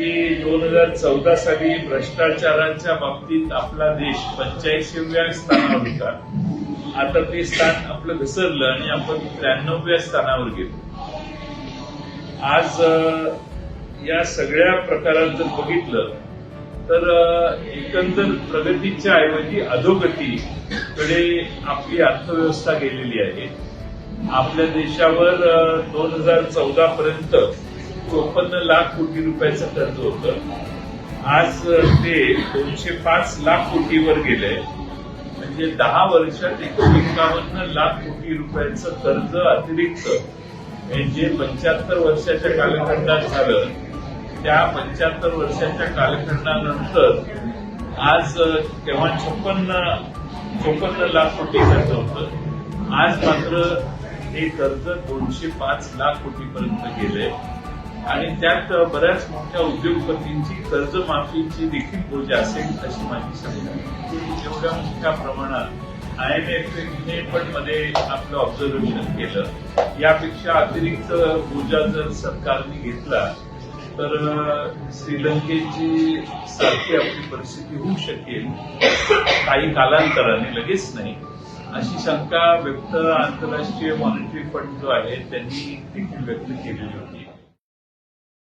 दोन हजार चौदा साली भ्रष्टाचारांच्या बाबतीत आपला देश पंच्याऐंशीव्या स्थानावर होता. आता ते स्थान आपलं घसरलं आणि आपण त्र्याण्णव्या स्थानावर गेलो. आज या सगळ्या प्रकारात जर बघितलं तर एकंदर प्रगतीच्या ऐवजी अधोगतीकडे आपली अर्थव्यवस्था गेलेली आहे. आपल्या देशावर दोन हजार चौदा पर्यंत चोपन्न लाख कोटी रुपयाचं कर्ज होतं. आज ते दोनशे पाच लाख कोटीवर गेले म्हणजे दहा वर्षात एकशे एकावन्न लाख कोटी रुपयाचं कर्ज अतिरिक्त जे पंच्याहत्तर वर्षाच्या कालखंडात झालं. त्या पंच्याहत्तर वर्षाच्या कालखंडानंतर आज तेव्हा छप्पन्न चोपन्न लाख कोटी कर्ज होतं. आज मात्र हे कर्ज दोनशे पाच लाख कोटीपर्यंत गेले आणि त्यात बऱ्याच मोठ्या उद्योगपतींची कर्जमाफीची देखील ऊर्जा असेल अशी माझी शंका एवढ्या मोठ्या प्रमाणात आयएमएफने पण मध्ये आपलं ऑब्झर्वेशन केलं. यापेक्षा अतिरिक्त ऊर्जा जर सरकारने घेतला तर श्रीलंकेची सारखी आपली परिस्थिती होऊ शकेल. काही कालांतराने लगेच नाही. अशी शंका व्यक्त आंतरराष्ट्रीय मॉनिटरी फंड जो आहे त्यांनी देखील व्यक्त केलेली होती.